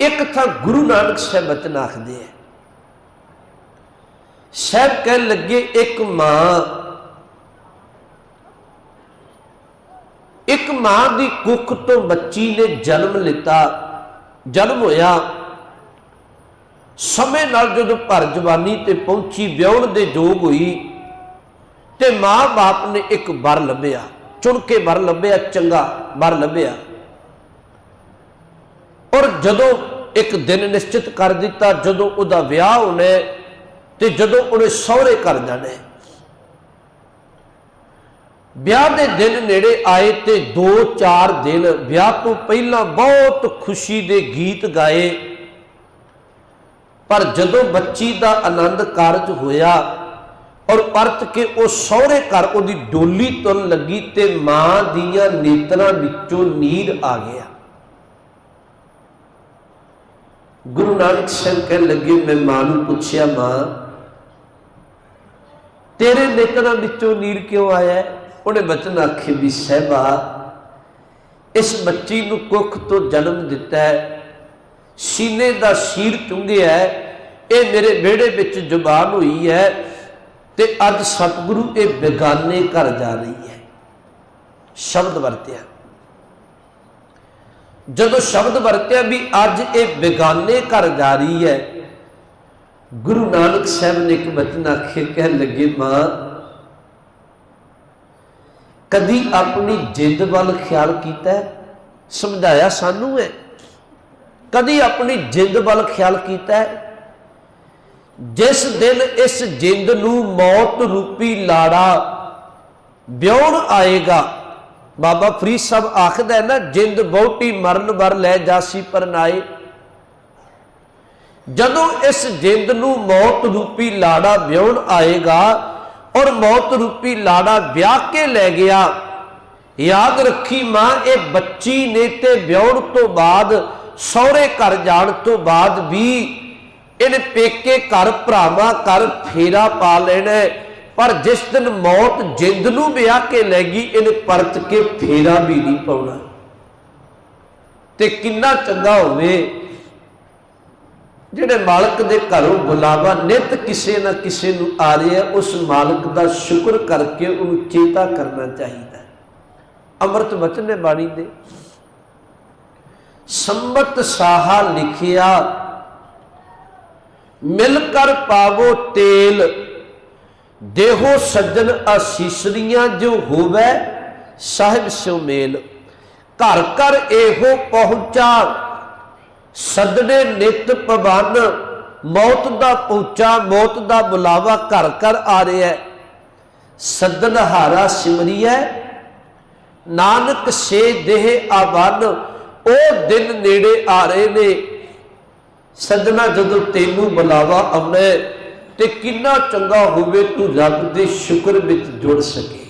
ਇੱਕ ਥਾਂ ਗੁਰੂ ਨਾਨਕ ਸਾਹਿਬ ਬਚਨ ਆਖਦੇ ਆ। ਸਾਹਿਬ ਕਹਿ ਲੱਗੇ, ਇੱਕ ਮਾਂ ਇੱਕ ਮਾਂ ਦੀ ਕੁੱਖ ਤੋਂ ਬੱਚੀ ਨੇ ਜਨਮ ਲਿੱਤਾ, ਜਨਮ ਹੋਇਆ। ਸਮੇਂ ਨਾਲ ਜਦੋਂ ਭਰ ਜਵਾਨੀ ਤੇ ਪਹੁੰਚੀ, ਵਿਆਹਣ ਦੇ ਯੋਗ ਹੋਈ ਤੇ ਮਾਂ-ਬਾਪ ਨੇ ਇੱਕ ਵਰ ਲੱਭਿਆ, ਚੁਣ ਕੇ ਵਰ ਲੱਭਿਆ, ਚੰਗਾ ਵਰ ਲੱਭਿਆ। ਔਰ ਜਦੋਂ ਇੱਕ ਦਿਨ ਨਿਸ਼ਚਿਤ ਕਰ ਦਿੱਤਾ, ਜਦੋਂ ਉਹਦਾ ਵਿਆਹ ਹੋਣਾ ਤੇ ਜਦੋਂ ਉਹਨੇ ਸਹੁਰੇ ਘਰ ਜਾਣਾ ਵਿਆਹ ਦੇ ਦਿਨ ਨੇੜੇ ਆਏ ਤੇ 2-4 ਦਿਨ ਵਿਆਹ ਤੋਂ ਪਹਿਲਾਂ ਬਹੁਤ ਖੁਸ਼ੀ ਦੇ ਗੀਤ ਗਾਏ। ਪਰ ਜਦੋਂ ਬੱਚੀ ਦਾ ਆਨੰਦ ਕਾਰਜ ਹੋਇਆ ਔਰ ਪਰਤ ਕੇ ਉਹ ਸਹੁਰੇ ਘਰ ਉਹਦੀ ਡੋਲੀ ਤੁਰਨ ਲੱਗੀ ਤੇ ਮਾਂ ਦੀਆਂ ਨੇਤਰਾਂ ਵਿੱਚੋਂ ਨੀਰ ਆ ਗਿਆ। ਗੁਰੂ ਨਾਨਕ ਸਾਹਿਬ ਕਹਿਣ ਲੱਗੇ, ਮੈਂ ਮਾਂ ਨੂੰ ਪੁੱਛਿਆ, ਮਾਂ, ਤੇਰੇ ਨੇਤਰਾਂ ਵਿੱਚੋਂ ਨੀਰ ਕਿਉਂ ਆਇਆ ਉਹਨੇ ਬਚਨ ਆਖੇ ਵੀ, ਸਹਿਬਾ, ਇਸ ਬੱਚੀ ਨੂੰ ਕੁੱਖ ਤੋਂ ਜਨਮ ਦਿੱਤਾ ਹੈ। ਸੀਨੇ ਦਾ ਸ਼ੀਰ ਚੁੰਗਿਆ ਇਹ ਮੇਰੇ ਵਿਹੜੇ ਵਿੱਚ ਜ਼ੁਬਾਨ ਹੋਈ ਹੈ ਤੇ ਅੱਜ ਸਤਿਗੁਰੂ ਇਹ ਬੇਗਾਨੇ ਘਰ ਜਾ ਰਹੀ ਹੈ। ਸ਼ਬਦ ਵਰਤਿਆ। ਜਦੋਂ ਸ਼ਬਦ ਵਰਤਿਆ ਵੀ ਅੱਜ ਇਹ ਬੇਗਾਨੇ ਘਰ ਜਾ ਰਹੀ ਹੈ, ਗੁਰੂ ਨਾਨਕ ਸਾਹਿਬ ਨੇ ਇੱਕ ਬਚਨ ਆਖੇ ਕਹਿਣ ਲੱਗੇ, ਮਾਂ, ਕਦੀ ਆਪਣੀ ਜਿੱਦ ਵੱਲ ਖਿਆਲ ਕੀਤਾ ਸਮਝਾਇਆ ਸਾਨੂੰ ਹੈ? ਕਦੀ ਆਪਣੀ ਜਿੰਦ ਵੱਲ ਖਿਆਲ ਕੀਤਾ ਜਿਸ ਦਿਨ ਇਸ ਜਿੰਦ ਨੂੰ ਮੌਤ ਰੂਪੀ ਲਾੜਾ ਵਿਉਣ ਆਏਗਾ ਬਾਬਾ ਫਰੀਦ ਸਾਹਿਬ ਆਖਦਾ ਨਾ, ਜਿੰਦ ਬਹੁਤੀ ਮਰਨ ਵਰ ਲੈ ਜਾਸੀ ਪਰਨਾਏ ਜਦੋਂ ਇਸ ਜਿੰਦ ਨੂੰ ਮੌਤ ਰੂਪੀ ਲਾੜਾ ਵਿਉਣ ਆਏਗਾ ਔਰ ਮੌਤ ਰੂਪੀ ਲਾੜਾ ਵਿਆਹ ਕੇ ਲੈ ਗਿਆ, ਯਾਦ ਰੱਖੀ ਮਾਂ, ਇਹ ਬੱਚੀ ਨੇ ਤੇ ਵਿਆਹਣ ਤੋਂ ਬਾਅਦ, ਸਹੁਰੇ ਘਰ ਜਾਣ ਤੋਂ ਬਾਅਦ ਵੀ ਇਹਨੇ ਪੇਕੇ ਘਰ ਭਰਾਵਾਂ ਘਰ ਫੇਰਾ ਪਾ ਲੈਣਾ ਪਰ ਜਿਸ ਦਿਨ ਮੌਤ ਜਿੰਦ ਨੂੰ ਵਿਆਹ ਕੇ ਲੈ ਗਈ, ਇਹਨੇ ਪਰਤ ਕੇ ਫੇਰਾ ਵੀ ਨਹੀਂ ਪਾਉਣਾ। ਤੇ ਕਿੰਨਾ ਚੰਗਾ ਹੋਵੇ, ਜਿਹੜੇ ਮਾਲਕ ਦੇ ਘਰੋਂ ਬੁਲਾਵਾ ਨਿਤ ਕਿਸੇ ਨਾ ਕਿਸੇ ਨੂੰ ਆ ਰਿਹਾ ਉਸ ਮਾਲਕ ਦਾ ਸ਼ੁਕਰ ਕਰਕੇ ਉਹਨੂੰ ਚੇਤਾ ਕਰਨਾ ਚਾਹੀਦਾ। ਅੰਮ੍ਰਿਤ ਵਚਨ ਨੇ ਬਾਣੀ ਦੇ ਸੰਬਤ ਸਾਹਾ ਲਿਖਿਆ, ਮਿਲ ਕਰ ਪਾਵੋ ਤੇਲ। ਦੇਹੋ ਸੱਜਣ ਆਸੀਸਰੀਆਂ ਜੋ ਹੋਵੇ, ਸਾਹਿਬ ਸਿਉ ਘਰ ਘਰ ਇਹੋ ਪਹੁੰਚਾ ਸੱਦਣੇ ਨਿਤ ਪਵਨ ਮੌਤ ਦਾ ਪਹੁੰਚਾ, ਮੌਤ ਦਾ ਬੁਲਾਵਾ ਘਰ ਘਰ ਆ ਰਿਹਾ। ਹੈ ਸਦਨ ਹਾਰਾ ਸਿਮਰੀਐ, ਨਾਨਕ ਸੇ ਦੇਹ ਆਵਨ, ਉਹ ਦਿਨ ਨੇੜੇ ਆ ਰਹੇ ਨੇ। ਸੱਜਣਾ ਜਦੋਂ ਤੈਨੂੰ ਬੁਲਾਵਾ ਆਉਣਾ ਤੇ ਕਿੰਨਾ ਚੰਗਾ ਹੋਵੇ ਤੂੰ ਰੱਬ ਦੇ ਸ਼ੁਕਰ ਵਿੱਚ ਜੁੜ ਸਕੇ।